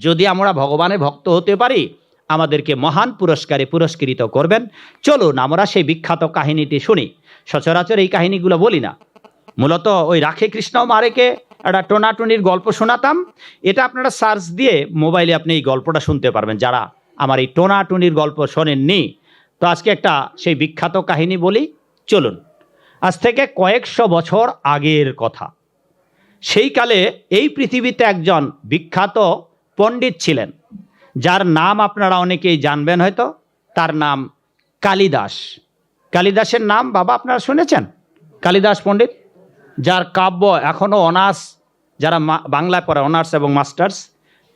যদি আমরা ভগবানের ভক্ত হতে পারি, আমাদেরকে মহান পুরস্কারে পুরস্কৃত করবেন। চলুন, আমরা সেই বিখ্যাত কাহিনীটি শুনি। সচরাচর এই কাহিনীগুলো বলি না। মূলত ওই রাখে কৃষ্ণ মারেকে একটা টোনাটুনির গল্প শোনাতাম। এটা আপনারা সার্চ দিয়ে মোবাইলে আপনি এই গল্পটা শুনতে পারবেন, যারা আমার এই টোনাটুনির গল্প শোনেননি। তো আজকে একটা সেই বিখ্যাত কাহিনী বলি। চলুন, আজ থেকে কয়েকশো বছর আগের কথা। সেই কালে এই পৃথিবীতে একজন বিখ্যাত পণ্ডিত ছিলেন, যার নাম আপনারা অনেকেই জানবেন হয়তো, তার নাম কালিদাস। কালিদাসের নাম বাবা আপনারা শুনেছেন? কালিদাস পণ্ডিত, যার কাব্য এখনও অনার্স, যারা বাংলায় পড়ে অনার্স এবং মাস্টার্স,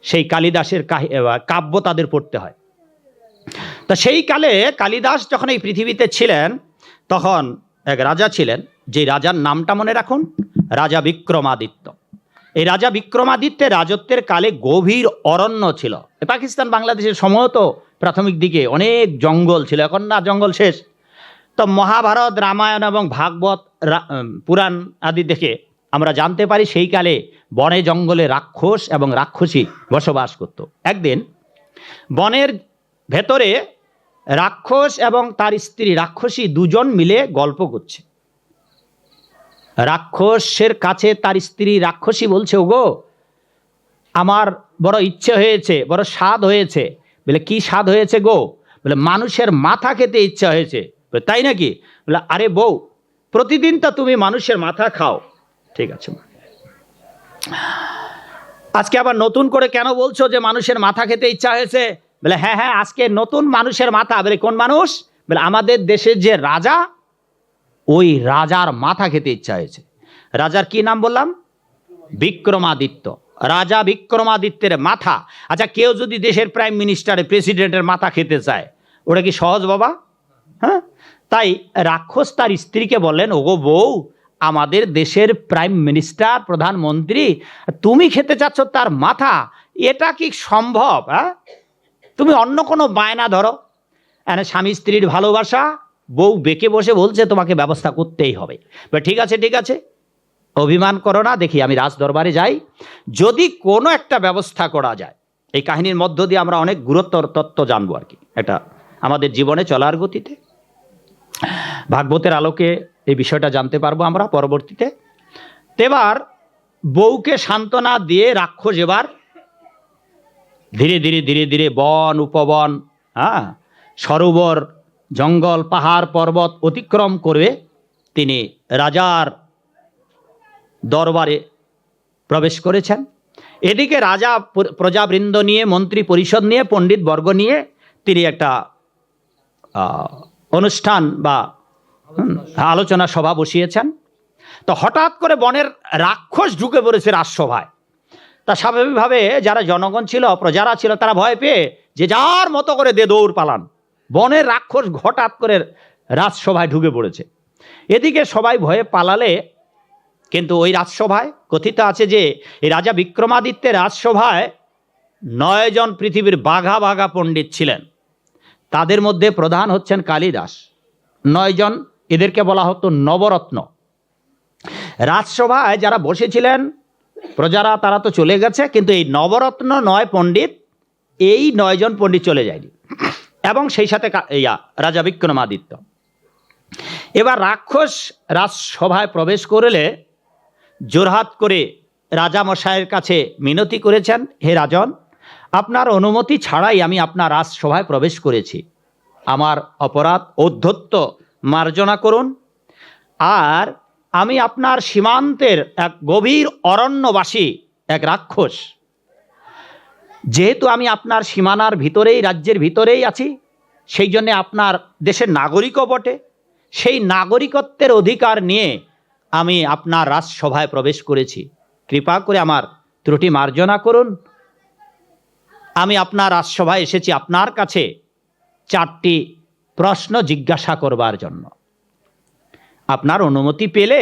সেই কালিদাসের কাহি- কাব্য তাদের পড়তে হয়। তা সেই কালে কালিদাস যখন এই পৃথিবীতে ছিলেন, তখন এক রাজা ছিলেন, যে রাজার নামটা মনে রাখুন, রাজা বিক্রমাদিত্য। এই রাজা বিক্রমাদিত্যের রাজত্বের কালে গভীর অরণ্য ছিল। পাকিস্তান বাংলাদেশের সময়ত প্রাথমিক দিকে অনেক জঙ্গল ছিল, এখন না, জঙ্গল শেষ। তো মহাভারত, রামায়ণ এবং ভাগবত পুরাণ আদি দেখে আমরা জানতে পারি সেই কালে বনে জঙ্গলে রাক্ষস এবং রাক্ষসী বসবাস করত। একদিন বনের ভেতরে রাক্ষস এবং তার স্ত্রী রাক্ষসী দুজন মিলে গল্প করছে। রাক্ষসের কাছে তার স্ত্রী রাক্ষসী বলছে, ওগো, আমার বড় ইচ্ছে হয়েছে, বড় স্বাদ হয়েছে। বলে, কি স্বাদ হয়েছে গো? বলে, মানুষের মাথা খেতে ইচ্ছা হয়েছে। তাই নাকি? বলে, আরে বউ, প্রতিদিন তো তুমি মানুষের মাথা খাও। ঠিক আছে আজকে আবার নতুন করে কেন বলছো যে মানুষের মাথা খেতে ইচ্ছা হয়েছে? বলে হ্যাঁ হ্যাঁ আজকে নতুন মানুষের মাথা। বলে, কোন মানুষ? বলে, আমাদের দেশের যে রাজা ওই রাজার মাথা খেতে ইচ্ছা হয়েছে। রাজার কি নাম বললাম? বিক্রমাদিত্য। রাজা বিক্রমাদিত্যের মাথা। আচ্ছা কেউ যদি দেশের প্রাইম মিনিস্টারের প্রেসিডেন্টের মাথা খেতে চায়, ওটা কি সহজ বাবা? হ্যাঁ? তাই রাক্ষস তার স্ত্রীকে বললেন, ওগো বউ, আমাদের দেশের প্রাইম মিনিস্টার প্রধানমন্ত্রী, তুমি খেতে চাচ্ছ তার মাথা, এটা কি সম্ভব হ্যাঁ? তুমি অন্য কোনো বায়না ধরো। স্বামী স্ত্রীর ভালোবাসা বউ বেঁকে বসে বলছে, তোমাকে ব্যবস্থা করতেই হবে। বা ঠিক আছে ঠিক আছে, অভিমান করো না, দেখি আমি রাজ দরবারে যাই। যদি কোনো একটা ব্যবস্থা করা যায়, এই কাহিনীর মধ্য দিয়ে আমরা অনেক গুরুত্বর তত্ত্ব জানব আর কি। এটা আমাদের জীবনে চলার গতিতে। ভাগবতের আলোকে এই বিষয়টা জানতে পারব আমরা পরবর্তীতে। তো এবার বউকে সান্ত্বনা দিয়ে রাক্ষস এবার ধীরে ধীরে ধীরে ধীরে বন, উপবন হ্যাঁ সরোবর জঙ্গল, পাহাড়, পর্বত অতিক্রম করে তিনি রাজার দরবারে প্রবেশ করেছেন। এদিকে রাজা প্রজাবৃন্দ নিয়ে, মন্ত্রী পরিষদ নিয়ে, পণ্ডিত বর্গ নিয়ে তিনি একটা অনুষ্ঠান বা আলোচনা সভা বসিয়েছেন। তো হঠাৎ করে বনের রাক্ষস ঢুকে পড়েছে রাজসভায়। তা স্বাভাবিকভাবে যারা জনগণ ছিল, প্রজারা ছিল, তারা ভয় পেয়ে যে যার মতো করে দে দৌড় পালান। বনের রাক্ষস হঠাৎ করে রাজসভায় ঢুকে পড়েছে। এদিকে সবাই ভয়ে পালালে, কিন্তু ওই রাজসভায় কথিত আছে যে, এই রাজা বিক্রমাদিত্যের রাজসভায় নয়জন পৃথিবীর বাঘা বাঘা পণ্ডিত ছিলেন। তাদের মধ্যে প্রধান হচ্ছেন কালিদাস। নয়জন এদেরকে বলা হতো নবরত্ন। রাজসভায় যারা বসেছিলেন, প্রজারা তারা তো চলে গেছে, কিন্তু এই নবরত্ন নয় পণ্ডিত, এই নয়জন পণ্ডিত চলে যায়নি। এবং সেই সাথে ইয়া, রাজা বিক্রমাদিত্য। এবার রাক্ষস রাজসভায় প্রবেশ করলে জোরহাত করে রাজা রাজামশাইয়ের কাছে মিনতি করেছেন, হে রাজন, আপনার অনুমতি ছাড়াই আমি আপনার রাজসভায় প্রবেশ করেছি। আমার অপরাধ ঔদ্ধত্য মার্জনা করুন। আর আমি আপনার সীমান্তের এক গভীর অরণ্যবাসী, এক রাক্ষস যেহেতু আমি আপনার সীমানার ভিতরেই, রাজ্যের ভিতরেই আছি, সেই জন্যে আপনার দেশের নাগরিকও বটে। সেই নাগরিকত্বের অধিকার নিয়ে আমি আপনার রাজসভায় প্রবেশ করেছি। কৃপা করে আমার ত্রুটি মার্জনা করুন। আমি আপনার রাজসভায় এসেছি আপনার কাছে চারটি প্রশ্ন জিজ্ঞাসা করবার জন্য। আপনার অনুমতি পেলে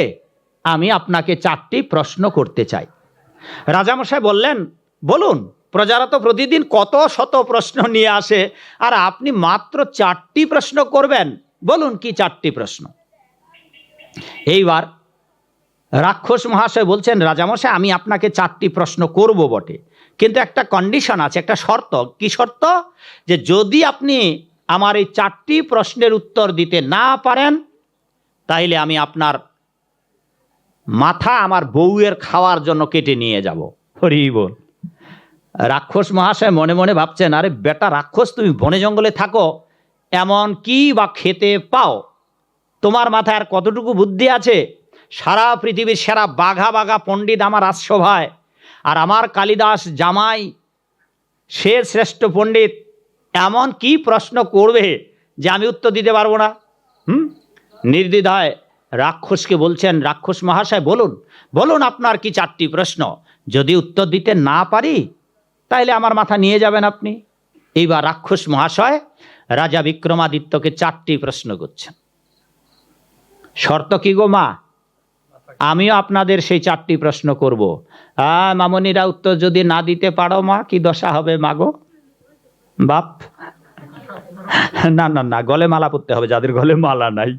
আমি আপনাকে চারটি প্রশ্ন করতে চাই। রাজামশাই বললেন, বলুন প্রজারা তো প্রতিদিন কত শত প্রশ্ন নিয়ে আসে, আর আপনি মাত্র চারটি প্রশ্ন করবেন, বলুন কি চারটি প্রশ্ন? এইবার রাক্ষস মহাশয় বলছেন, রাজামশাই, আমি আপনাকে চারটি প্রশ্ন করব বটে। কিন্তু একটা কন্ডিশন আছে, একটা শর্ত। কি শর্ত? যে যদি আপনি আমার এই চারটি প্রশ্নের উত্তর দিতে না পারেন, তাইলে আমি আপনার মাথা আমার বউয়ের খাওয়ার জন্য কেটে নিয়ে যাব। হরি বল। রাক্ষস মহাশয় মনে মনে ভাবছেন, আরে বেটা রাক্ষস, তুমি বনে জঙ্গলে থাকো, এমন কি বা খেতে পাও? তোমার মাথায় আর কতটুকু বুদ্ধি আছে? সারা পৃথিবীর সেরা বাঘা বাঘা পণ্ডিত আমার রাজসভায়, আর আমার কালিদাস জামাই, সে শ্রেষ্ঠ পণ্ডিত, এমন কি প্রশ্ন করবে যে আমি উত্তর দিতে পারব না? হুম? নির্দ্বিধায় রাক্ষসকে বলছেন, রাক্ষস মহাশয়, বলুন বলুন আপনার কি চারটি প্রশ্ন? যদি উত্তর দিতে না পারি তাইলে আমার মাথা নিয়ে যাবেন আপনি। এইবার রাক্ষস মহাশয় রাজা বিক্রমাদিত্যকে চারটি প্রশ্ন করছেন। শর্ত কি গো মা? আমিও আপনাদের সেই চারটি প্রশ্ন করব। আ, মামনিরা উত্তর যদি না দিতে পারো মা, কি দশা হবে মাগো বাপ। না না না, গলে মালা পরতে হবে, যাদের গলে মালা নাই।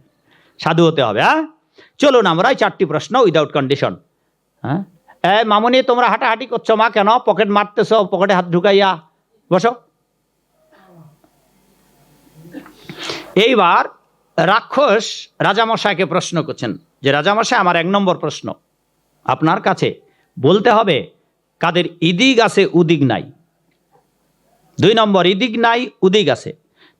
সাধু হতে হবে হ্যাঁ চলুন আমরা চারটি প্রশ্ন উইদাউট কন্ডিশন হ্যাঁ? এ, মামনি, তোমরা হাঁটাহাঁটি করছ, মা, কেন? পকেট মারতেছো, পকেটে হাত ঢুকাইয়া। বসো। এইবার রাক্ষস রাজামশাইকে প্রশ্ন করছেন। যে, রাজামশাই, আমার এক নম্বর প্রশ্ন। আপনার কাছে বলতে হবে, কাদের ইদিক আছে উদিক নাই? দুই নম্বর ইদিক নাই উদিক আছে।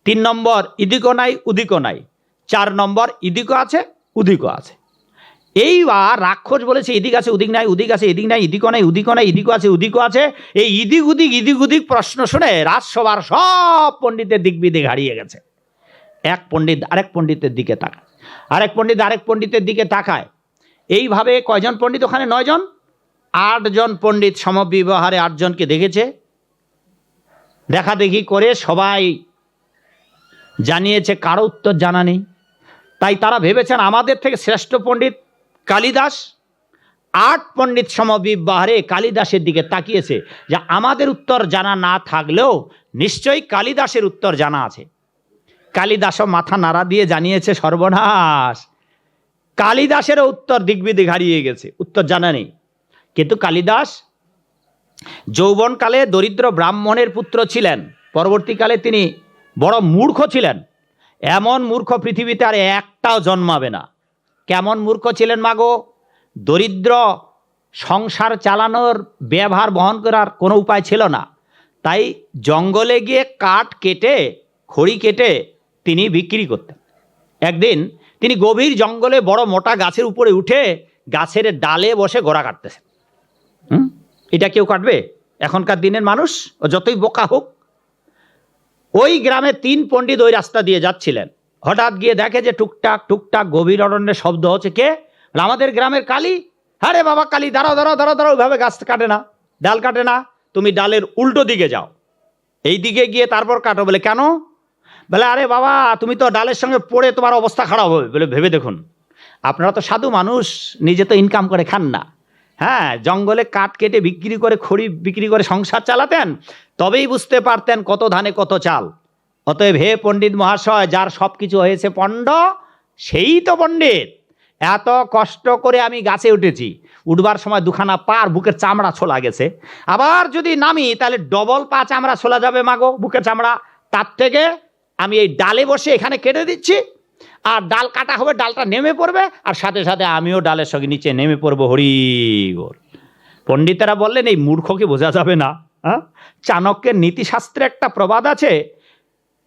তিন নম্বর ইদিকও নাই উদিকও নাই। চার নম্বর ইদিকও আছে উদিকও আছে। এইবার রাক্ষস বলেছে, এদিক আছে উদিক নাই উদিক আছে, এদিক নাই ইদিকও নাই উদিকও নাই ইদিকও আছে উদিকও আছে। এই ইদিক উদিক ইদিক উদিক প্রশ্ন শুনে রাজসভার সব পণ্ডিতের দিক বিদিক হারিয়ে গেছে। এক পণ্ডিত আরেক পণ্ডিতের দিকে তাকায়, আরেক পণ্ডিত আরেক পণ্ডিতের দিকে তাকায়। এইভাবে কয়জন পণ্ডিত? ওখানে নয়জন। আটজন পণ্ডিত সমব্যবহারে আটজনকে দেখেছে। দেখা দেখি করে সবাই জানিয়েছে, কারও উত্তর জানা নেই। তাই তারা ভেবেছেন আমাদের থেকে শ্রেষ্ঠ পণ্ডিত কালিদাস, আট পণ্ডিত সমবিবাহারে কালিদাসের দিকে তাকিয়েছে যে আমাদের উত্তর জানা না থাকলেও নিশ্চয়ই কালিদাসের উত্তর জানা আছে। কালিদাসও মাথা নাড়া দিয়ে জানিয়েছে, সর্বনাশ! কালিদাসেরও উত্তর দিগ্বিদিক হারিয়ে গেছে, উত্তর জানা নেই। কিন্তু কালিদাস যৌবনকালে দরিদ্র ব্রাহ্মণের পুত্র ছিলেন, পরবর্তীকালে তিনি বড় মূর্খ ছিলেন। এমন মূর্খ পৃথিবীতে আর একটাও জন্মাবে না। কেমন মূর্খ ছিলেন মাগো? দরিদ্র সংসার চালানোর ব্যবহার বহন করার কোনো উপায় ছিল না। তাই জঙ্গলে গিয়ে কাঠ কেটে, খড়ি কেটে তিনি বিক্রি করতেন। একদিন তিনি গভীর জঙ্গলে বড় মোটা গাছের উপরে উঠে গাছের ডালে বসে গোড়া কাটতেছেন। হুম? এটা কেউ কাটবে? এখনকার দিনের মানুষ, ও যতই বোকা হোক। ওই গ্রামে তিন পণ্ডিত ওই রাস্তা দিয়ে যাচ্ছিলেন। হঠাৎ গিয়ে দেখে যে টুকটাক টুকটাক গভীর অরণ্যে শব্দ হচ্ছে কে? আমাদের গ্রামের কালী? হ্যাঁ রে বাবা, কালী। দাঁড়াও দাঁড়াও দাঁড়াও দাঁড়াও, ওইভাবে গাছ কাটে না। ডাল কাটে না। তুমি ডালের উল্টো দিকে যাও। এই দিকে গিয়ে তারপর কাটো। বলে, কেন? বলে, আরে বাবা, তুমি তো ডালের সঙ্গে পড়ে তোমার অবস্থা খারাপ হবে। বলে, ভেবে দেখুন, আপনারা তো সাধু মানুষ, নিজে তো ইনকাম করে খান না। হ্যাঁ জঙ্গলে কাঠ কেটে বিক্রি করে, খড়ি বিক্রি করে সংসার চালাতেন, তবেই বুঝতে পারতেন কত ধানে কত চাল। অতএব হে পণ্ডিত মহাশয়, যার সব কিছু হয়েছে পণ্ড, সেই তো পণ্ডিত। এত কষ্ট করে আমি গাছে উঠেছি। উঠবার সময় দুখানা পার বুকের চামড়া ছোলা গেছে। আবার যদি নামি, তাহলে ডবল পা চামড়া ছোলা যাবে মাগো বুকের চামড়া। তার থেকে আমি এই ডালে বসে এখানে কেটে দিচ্ছি। আর ডাল কাটা হবে, ডালটা নেমে পড়বে। আর সাথে সাথে আমিও ডালের সঙ্গে নিচে নেমে পড়ব। হরি পণ্ডিতেরা বললেন, এই মূর্খকে বোঝা যাবে না হ্যাঁ? চাণক্যের নীতিশাস্ত্রে একটা প্রবাদ আছে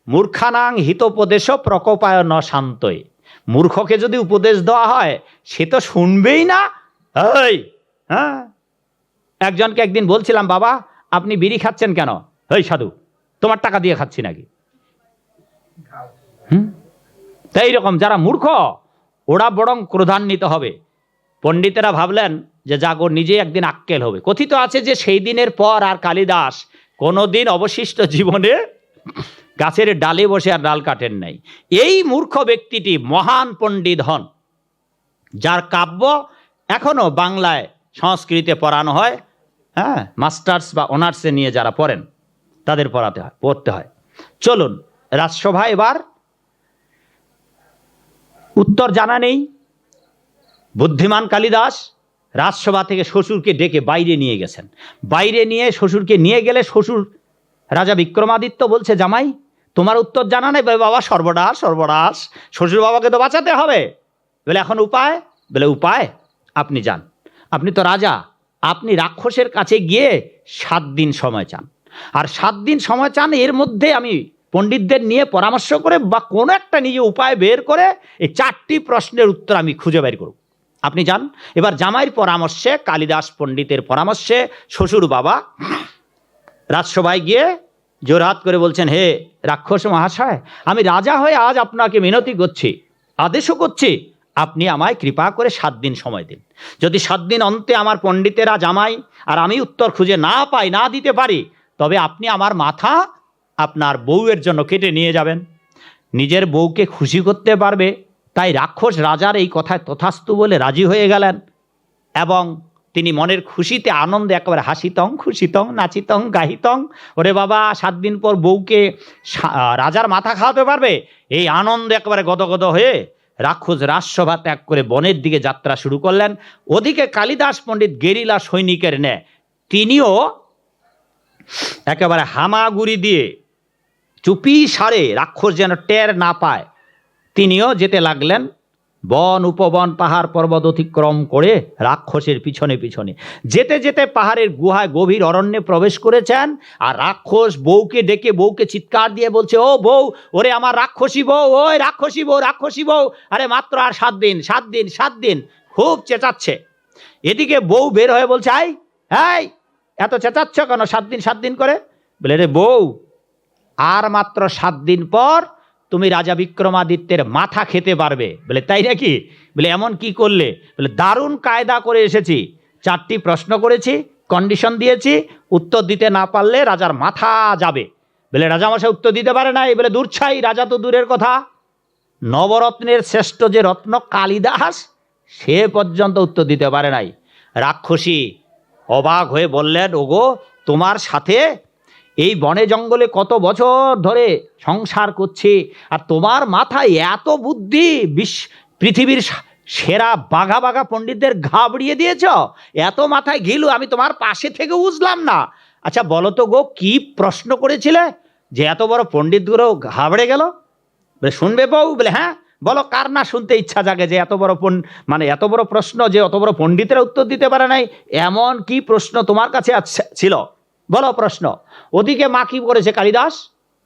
মূর্খানাং হিতোপদেশ প্রকোপায় ন শান্তই। মূর্খকে যদি উপদেশ দেওয়া হয়, সে তো শুনবেই না। হ্যাঁ? একজনকে একদিন বলছিলাম, বাবা, আপনি বিড়ি খাচ্ছেন কেন? এই সাধু, তোমার টাকা দিয়ে খাচ্ছি নাকি? হুম? তাই এইরকম, যারা মূর্খ, ওরা বরং ক্রোধান্বিত হবে। পণ্ডিতেরা ভাবলেন যে জাগর নিজে একদিন আক্কেল হবে। কথিত আছে যে সেই দিনের পর আর কালিদাস কোনোদিন অবশিষ্ট জীবনে গাছের ডালে বসে আর ডাল কাটেন নাই। এই মূর্খ ব্যক্তিটি মহান পণ্ডিত হন, যার কাব্য এখনও বাংলায় সংস্কৃতে পড়ানো হয় হ্যাঁ মাস্টার্স বা অনার্সে নিয়ে যারা পড়েন, তাদের পড়াতে হয়, পড়তে হয়। চলুন, রাজসভা এবার। উত্তর জানা নেই। বুদ্ধিমান কালিদাস রাজসভা থেকে শ্বশুরকে ডেকে বাইরে নিয়ে গেছেন। বাইরে নিয়ে শ্বশুরকে নিয়ে গেলে শ্বশুর রাজা বিক্রমাদিত্য বলছে, জামাই, তোমার উত্তর জানা নেই? বলে, বাবা, সর্বনাশ সর্বনাশ। শ্বশুর বাবাকে তো বাঁচাতে হবে। বলে, এখন উপায়? বলে, উপায়? আপনি যান। আপনি তো রাজা। আপনি রাক্ষসের কাছে গিয়ে সাত দিন সময় চান। আর সাত দিন সময় চান এর মধ্যে আমি পণ্ডিতদের নিয়ে পরামর্শ করে বা কোনো একটা নিজে উপায় বের করে এই চারটি প্রশ্নের উত্তর আমি খুঁজে বের করব। আপনি যান। এবার জামাইয়ের পরামর্শে, কালিদাস পণ্ডিতের পরামর্শে শ্বশুর বাবা রাজসভায় গিয়ে জোরহাত করে বলছেন, হে রাক্ষস মহাশয়, আমি রাজা হয়ে আজ আপনাকে মিনতি করছি, আদেশও করছি, আপনি আমায় কৃপা করে সাত দিন সময় দিন। যদি সাত দিন অন্তে আমার পণ্ডিতেরা জামাই আর আমি উত্তর খুঁজে না পাই, না দিতে পারি, তবে আপনি আমার মাথা আপনার বউয়ের জন্য কেটে নিয়ে যাবেন। নিজের বউকে খুশি করতে পারবে, তাই রাক্ষস রাজার এই কথায় তথাস্তু বলে রাজি হয়ে গেলেন এবং তিনি মনের খুশিতে, আনন্দে, একেবারে হাসিতং, খুশিতং, নাচিতং, গাহিতং। ওরে বাবা, সাত দিন পর বউকে রাজার মাথা খাওয়াতে পারবে? এই আনন্দে একেবারে গদগদ হয়ে রাক্ষস রাজসভা ত্যাগ করে বনের দিকে যাত্রা শুরু করলেন। ওদিকে কালিদাস পণ্ডিত গেরিলা সৈনিকের ন্যায়। তিনিও একেবারে হামাগুড়ি দিয়ে চুপি সারে রাক্ষস যেন টের না পায়, তিনিও যেতে লাগলেন। বন উপবন পাহাড় পর্বত অতিক্রম করে রাক্ষসের পিছনে পিছনে। যেতে যেতে পাহাড়ের গুহায় গভীর অরণ্যে প্রবেশ করেছেন আর রাক্ষস বউকে ডেকে বউকে চিৎকার দিয়ে বলছে, ও বউ, ওরে আমার রাক্ষসী বউ, ওই রাক্ষসী বউ রাক্ষসী বউ। আরে মাত্র আর সাত দিন সাত দিন সাত দিন, খুব চেঁচাচ্ছে। এদিকে বউ বের হয়ে বলছে, আই, এই, এত চেঁচাচ্ছ কেন? সাত দিন সাত দিন করে? বলে, রে বউ, আর মাত্র সাত দিন পর তুমি রাজা বিক্রমাদিত্যের মাথা খেতে পারবে। বলে, তাই নাকি? বলে, এমন কি করলে? বলে, দারুণ কায়দা করে এসেছি। চারটি প্রশ্ন করেছি কন্ডিশন দিয়েছি, উত্তর দিতে না পারলে রাজার মাথা যাবে। বলে, রাজামশাই উত্তর দিতে পারে না বলে দূর ছাই রাজা তো দূরের কথা। নবরত্নের শ্রেষ্ঠ যে রত্ন কালিদাস, সে পর্যন্ত উত্তর দিতে পারে নাই। রাক্ষসী অবাক হয়ে বললেন, ওগো, তোমার সাথে এই বনে জঙ্গলে কত বছর ধরে সংসার করছি? আর তোমার মাথায় এত বুদ্ধি? বিশ্ব পৃথিবীর সেরা বাঘা বাঘা পণ্ডিতদের ঘাবড়িয়ে দিয়েছ? এত মাথায় ঘিলু আমি তোমার পাশে থেকে বুঝলাম না। আচ্ছা বলো তো গো, কি প্রশ্ন করেছিলে যে এত বড় পণ্ডিতগুলো ঘাবড়ে গেল? শুনবে বউ? বলে হ্যাঁ বলো, কার না শুনতে ইচ্ছা জাগে যে এত বড় মানে এত বড় প্রশ্ন যে অত বড় পণ্ডিতেরা উত্তর দিতে পারে নাই? এমন কি প্রশ্ন তোমার কাছে আছে- ছিল? বলো প্রশ্ন। ওদিকে মা কি করেছে কালিদাস?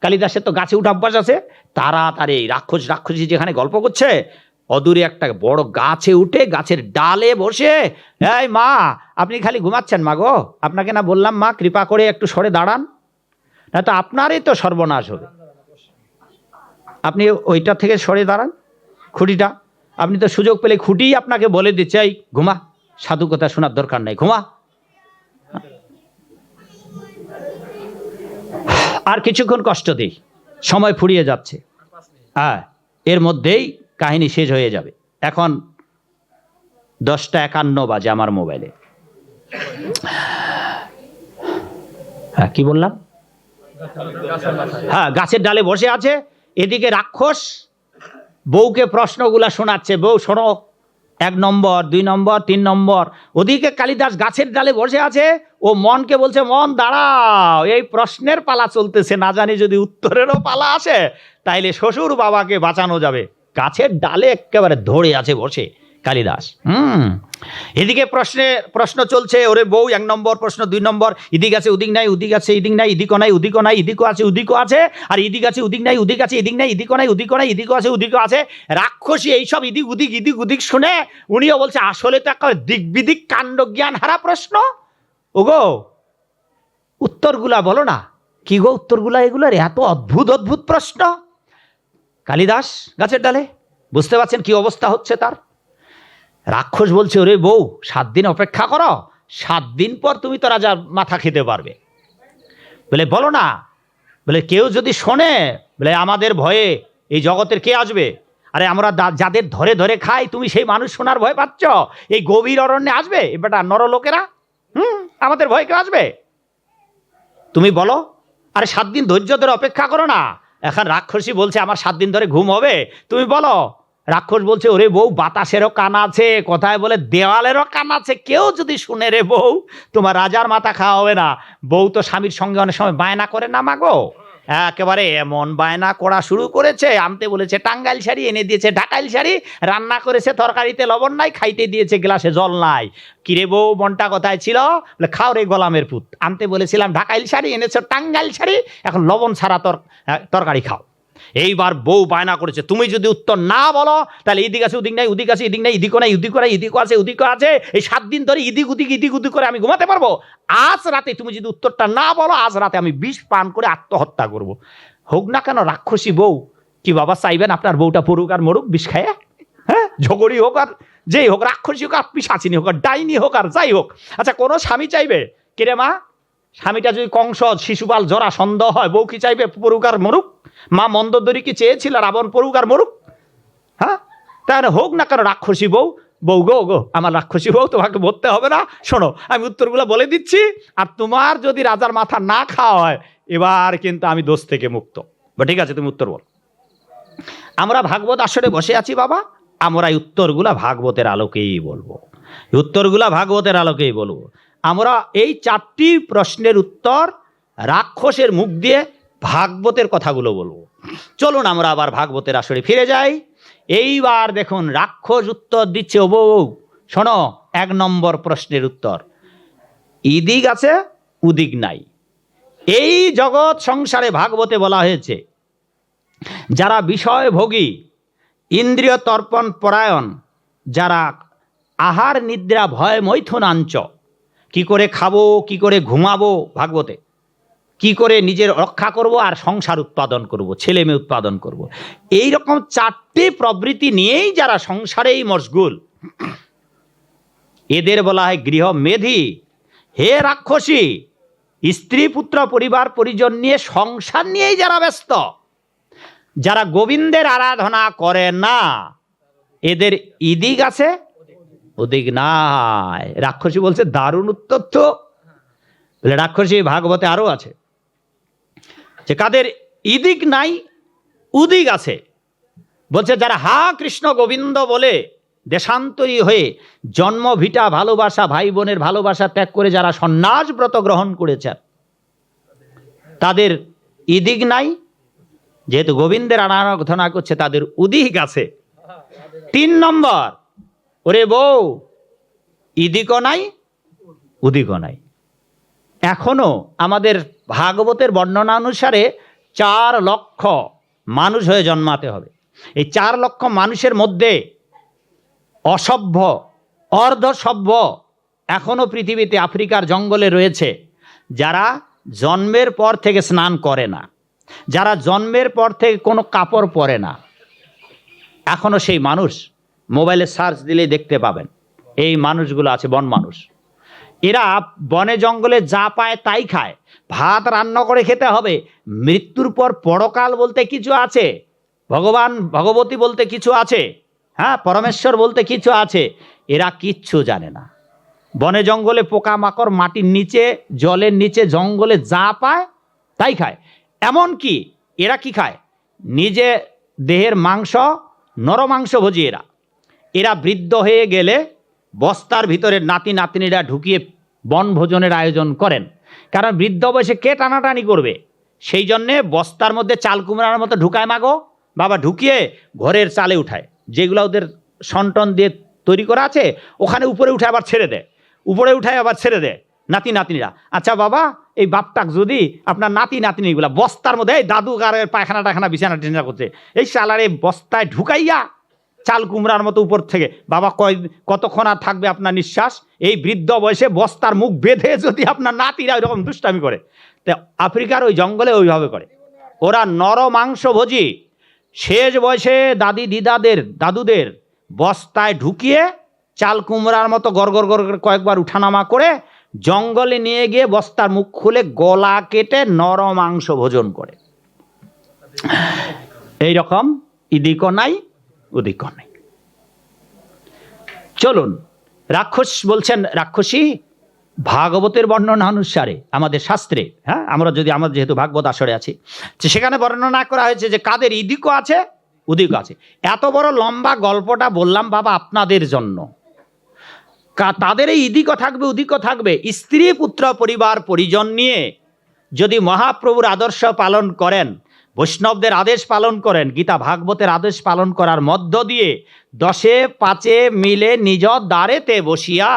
কালিদাসের তো গাছে উঠা অভ্যাস আছে। তাড়াতাড়ি রাক্ষস রাক্ষসী যেখানে গল্প করছে, অদূরে একটা বড় গাছে উঠে গাছের ডালে বসে, এই মা, আপনি খালি ঘুমাচ্ছেন মা গো। আপনাকে না বললাম মা, কৃপা করে একটু সরে দাঁড়ান। না তো আপনারই তো সর্বনাশ হবে। আপনি ওইটা থেকে সরে দাঁড়ান, খুঁটিটা। আপনি তো সুযোগ পেলে খুঁটি আপনাকে বলে দিচ্ছে, এই ঘুমা। সাধু কথা শোনার দরকার নেই, ঘুমা। আর কিছুক্ষণ কষ্ট দিই। সময় ফুরিয়ে যাচ্ছে। হ্যাঁ এর মধ্যেই কাহিনী শেষ হয়ে যাবে। এখন দশটা একান্ন বাজে আমার মোবাইলে। হ্যাঁ কি বললাম? হ্যাঁ গাছের ডালে বসে আছে। এদিকে রাক্ষস বউকে প্রশ্নগুলা শোনাচ্ছে। বউ, শোনো। এক নম্বর, দুই নম্বর, তিন নম্বর। ওদিকে কালিদাস গাছের ডালে বসে আছে ও মনকে বলছে, মন দাঁড়াও, এই প্রশ্নের পালা চলতেছে, না জানি যদি উত্তরেরও পালা আসে, তাইলে শ্বশুর বাবাকে বাঁচানো যাবে। গাছের ডালে একেবারে ধরে আছে বসে। কালিদাস। হুম। এদিকে প্রশ্নে প্রশ্ন চলছে ওরে বউ এক নম্বর প্রশ্ন দুই নম্বর ইদিক আছে উদিক নাই উদিক আছে ইদিক নাই ইদিকও নাই উদিকও নাই ইদিকও আছে উদিকও আছে আর ইদিক আছে উদিক নাই উদিক আছে ইদিক নাই ইদিকও নাই উদিকও নাই ইদিকও আছে উদিকও আছে। রাক্ষসী এইসব ইদিক উদিক ইদিক উদিক শুনে উনিও বলছে আসলে তো একটা দিক বিদিক কাণ্ড জ্ঞান হারা প্রশ্ন। ওগো উত্তরগুলা বলো না। কি গো উত্তরগুলা এগুলোর? এত অদ্ভুত অদ্ভুত প্রশ্ন। কালিদাস গাছের ডালে বুঝতে পারছেন কি অবস্থা হচ্ছে তার? রাক্ষস বলছে, ওরে বউ, সাত দিন অপেক্ষা করো, সাত দিন পর তুমি তো রাজার মাথা খেতে পারবে। বলে, বলো না। বলে, কেউ যদি শোনে, বলে, আমাদের ভয়ে এই জগতের কে আসবে? আরে, আমরা যাদের ধরে ধরে খাই, তুমি সেই মানুষ শোনার ভয় পাচ্ছ? এই গভীর অরণ্যে আসবে? এ বেটা নরলোকেরা? হুম? আমাদের ভয় কেউ আসবে? তুমি বলো, আরে, সাত দিন ধৈর্য ধরে অপেক্ষা করো না। এখন রাক্ষসী বলছে, আমার সাত দিন ধরে ঘুম হবে। তুমি বলো রাক্ষস বলছে, ওরে বউ, বাতাসেরও কান আছে, কথায় বলে দেওয়ালেরও কান আছে। কেউ যদি শুনে রে বউ, তোমার রাজার মাথা খাওয়া হবে না। বউ তো স্বামীর সঙ্গে অনেক সময় বায়না করে না মাগো একেবারে এমন বায়না করা শুরু করেছে, আনতে বলেছে, টাঙ্গাইল শাড়ি এনে দিয়েছে, ঢাকাইল শাড়ি, রান্না করেছে, তরকারিতে লবণ নাই, খাইতে দিয়েছে, গ্লাসে জল নাই। কিরে বউ, মনটা কোথায় ছিল? খাও রে গোলামের পুত। আনতে বলেছিলাম, ঢাকাইল শাড়ি এনেছো, টাঙ্গাইল শাড়ি, এখন লবণ ছাড়া তর তরকারি খাও। এইবার বউ বায়না করেছে। তুমি যদি উত্তর না বলো, তাহলে এদিক আছে, ওদিক নাই, ওদিক আছে, এদিক নাই ইদিকও নাই ইদিক নাই ইদিকও আছে, ওদিকও আছে। এই সাত দিন ধরে ইদিক উদিক ইদিক উদিক করে আমি ঘুমাতে পারব? আজ রাতে তুমি যদি উত্তরটা না বলো, আজ রাতে আমি বিষ পান করে আত্মহত্যা করব। হোক না কেন, রাক্ষসী বউ, কি বাবা চাইবেন আপনার বউটা পড়ুক আর মরুক, বিষ খায়? হ্যাঁ? ঝগড়ি হোক আর যেই হোক, রাক্ষসী হোক আর পিসাচিনি হোক আর ডাইনি হোক আর যাই হোক। আচ্ছা কোনো স্বামী চাইবে? কিরে মা? স্বামীটা যদি কংস, শিশুপাল, জরা, সন্দেহ হয়, বউ কি চাইবে, পড়ুক আর মরুক? মা মন্দোদরি কি চেয়েছিল রাবণ পড়ুক আর মরুক? হ্যাঁ? তাহলে হোক না কেন রাক্ষসী বউ বউ গো গো, আমার রাক্ষসী বউ তোমাকে বলতে হবে না। শোনো, আমি উত্তরগুলো বলে দিচ্ছি। আর তোমার যদি রাজার মাথা না খাওয়া হয়, এবার কিন্তু আমি দোষ থেকে মুক্ত। ঠিক আছে, তুমি উত্তর বল। আমরা ভাগবত আসরে বসে আছি বাবা। আমরা উত্তরগুলা ভাগবতের আলোকেই বলব। উত্তরগুলা ভাগবতের আলোকেই বলব। আমরা এই চারটি প্রশ্নের উত্তর রাক্ষসের মুখ দিয়ে ভাগবতের কথাগুলো বলব। চলুন আমরা আবার ভাগবতের আসরে ফিরে যাই। এইবার দেখুন রাক্ষস উত্তর দিচ্ছে ও বউ শোনো, এক নম্বর প্রশ্নের উত্তর। ইদিক আছে উদিক নাই। এই জগৎ সংসারে ভাগবতে বলা হয়েছে, যারা বিষয়ভোগী, ইন্দ্রিয় তর্পণ পরায়ণ, যারা আহার নিদ্রা ভয় মৈথুনাঞ্চ, কি করে খাব, কি করে ঘুমাবো ভাগবতে? কি করে নিজের রক্ষা করব আর সংসার উৎপাদন করব, ছেলে মেয়ে উৎপাদন করব। এই রকম চারটে প্রবৃত্তি নিয়েই যারা সংসারেই মশগুল, এদের বলা হয় গৃহ মেধি। হে রাক্ষসী, স্ত্রী, পুত্র, পরিবার, পরিজন নিয়ে সংসার নিয়েই যারা ব্যস্ত, যারা গোবিন্দের আরাধনা করে না, এদের ইদিক আছে? ওদিক নাই। রাক্ষসী বলছে, দারুণ উত্তর তো রাক্ষসী, ভাগবতে আরও আছে। যে কাদের ইদিক নাই, উদিক আছে। বলছে, যারা হা কৃষ্ণ গোবিন্দ বলে দেশান্তরী হয়ে জন্ম ভিটা ভালোবাসা, ভাই বোনের ভালোবাসা ত্যাগ করে যারা সন্ন্যাস ব্রত গ্রহণ করেছেন, তাদের ইদিক নাই। যেহেতু গোবিন্দের আরাধনা করছে, তাদের উদিক আছে। তিন নম্বর, ওরে বউ, ইদিকও নাই, উদিকও নাই। এখনও আমাদের ভাগবতের বর্ণনা অনুসারে চার লক্ষ মানুষ হয়ে জন্মাতে হবে। এই চার লক্ষ মানুষের মধ্যে অসভ্য, অর্ধসভ্য এখনও পৃথিবীতে আফ্রিকার জঙ্গলে রয়েছে, যারা জন্মের পর থেকে স্নান করে না, যারা জন্মের পর থেকে কোনো কাপড় পরে না। এখনও সেই মানুষ মোবাইলে সার্চ দিলেই দেখতে পাবেন। এই মানুষগুলো আছে বন মানুষ। এরা বনে জঙ্গলে যা পায় তাই খায়। ভাত রান্না করে খেতে হবে। মৃত্যুর পর পরকাল বলতে কিছু আছে। ভগবান, ভগবতী বলতে কিছু আছে। হ্যাঁ পরমেশ্বর বলতে কিছু আছে। এরা কিচ্ছু জানে না। বনে জঙ্গলে পোকামাকড় মাটির নিচে, জলের নিচে, জঙ্গলে যা পায় তাই খায়। এমন কি এরা কি খায়? নিজে দেহের মাংস, নরমাংস ভোজি এরা। এরা বৃদ্ধ হয়ে গেলে বস্তার ভিতরে নাতি নাতনিরা ঢুকিয়ে বনভোজনের আয়োজন করেন। কারণ বৃদ্ধ বয়সে কে টানাটানি করবে? সেই জন্যে বস্তার মধ্যে চাল কুমড়ার মতো ঢুকায় মাগো বাবা ঢুকিয়ে ঘরের চালে উঠায়। যেগুলো ওদের সন্টন দিয়ে তৈরি করা আছে, ওখানে উপরে উঠে আবার ছেড়ে দেয়। উপরে উঠায় আবার ছেড়ে দেয় নাতি নাতনিরা। আচ্ছা বাবা, এই বাপটাক যদি আপনার নাতি নাতনিগুলা বস্তার মধ্যে, এই দাদু গারের পায়খানা টাখানা বিছানা টিছানা করছে, এই চালারে বস্তায় ঢুকাইয়া চাল কুমড়ার মতো উপর থেকে। বাবা কয়, কতক্ষণ আর থাকবে আপনার নিঃশ্বাস? এই বৃদ্ধ বয়সে বস্তার মুখ বেঁধে যদি আপনার নাতিরা ওইরকম দুষ্টামি করে, তা আফ্রিকার ওই জঙ্গলে ওইভাবে করে। ওরা নর মাংস ভোজি। শেষ বয়সে দাদি দিদাদের, দাদুদের বস্তায় ঢুকিয়ে চাল কুমড়ার মতো গড় গড় গড় কয়েকবার উঠানামা করে জঙ্গলে নিয়ে গিয়ে বস্তার মুখ খুলে গলা কেটে নর মাংস ভোজন করে। এই রকম ইদিকও নাই। উদিকও নাই চলুন, রাক্ষস বলছেন, রাক্ষসী, ভাগবতের বর্ণনা অনুসারে আমাদের শাস্ত্রে হ্যাঁ আমরা যদি, আমরা যেহেতু ভাগবত আসরে আছি সেখানে বর্ণনা করা হয়েছে যে কাদের ইদিকও আছে উদিক আছে। এত বড় লম্বা গল্পটা বললাম বাবা আপনাদের জন্য। তাদের এই ইদিকও থাকবে, উদিকও থাকবে। স্ত্রী, পুত্র, পরিবার, পরিজন নিয়ে যদি মহাপ্রভুর আদর্শ পালন করেন বৈষ্ণবদের আদেশ পালন করেন। গীতা ভাগবতের আদেশ পালন করার মধ্য দিয়ে দশে, পাঁচে মিলে নিজ দ্বারেতে বসিয়া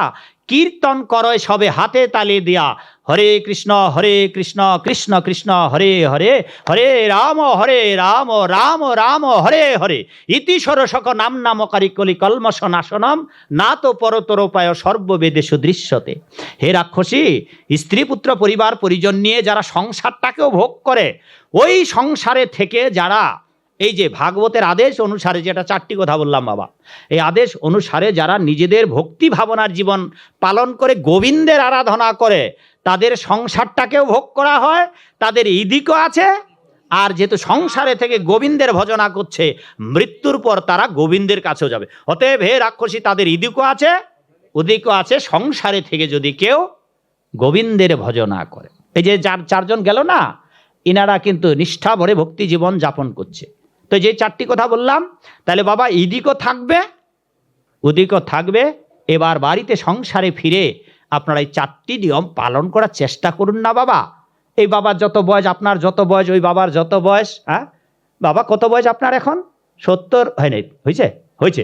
কীর্তন করয় সবে হাতে তালি দিয়া। হরে কৃষ্ণ হরে কৃষ্ণ কৃষ্ণ কৃষ্ণ, হরে হরে হরে রাম হরে রাম রাম রাম, হরে হরে। ইতি সরসক নাম নামকারী কলি কলমশ নাশনম না তো পরতরোপায় সর্ববেদেশু দৃশ্যতে। হে রাক্ষসী, স্ত্রী পুত্র পরিবার, পরিজন নিয়ে যারা সংসারটাকেও ভোগ করে, ওই সংসারে থেকে যারা এই যে ভাগবতের আদেশ অনুসারে যেটা চারটি কথা বললাম বাবা, এই আদেশ অনুসারে যারা নিজেদের ভক্তি ভাবনার জীবন পালন করে গোবিন্দের আরাধনা করে, তাদের সংসারটাকেও ভোগ করা হয়, তাদের ইদিকও আছে, আর যেহেতু সংসারে থেকে গোবিন্দের ভজনা করছে, মৃত্যুর পর তারা গোবিন্দের কাছেও যাবে। অতএব হে রাক্ষসী, তাদের ইদিকও আছে, উদিকও আছে, সংসারে থেকে যদি কেউ গোবিন্দের ভজনা করে। এই যে চার চারজন গেল না, ইনারা কিন্তু নিষ্ঠা ভরে ভক্তি জীবন যাপন করছে। তো যে চারটি কথা বললাম, তাহলে বাবা ইদিকও থাকবে, ওদিকও থাকবে, এবার বাড়িতে সংসারে ফিরে আপনারা এই চারটি নিয়ম পালন করার চেষ্টা করুন না বাবা। এই বাবার যত বয়স, আপনার যত বয়স, ওই বাবার যত বয়স হ্যাঁ? বাবা কত বয়স আপনার এখন? সত্তর হয় নাই হয়েছে? হয়েছে।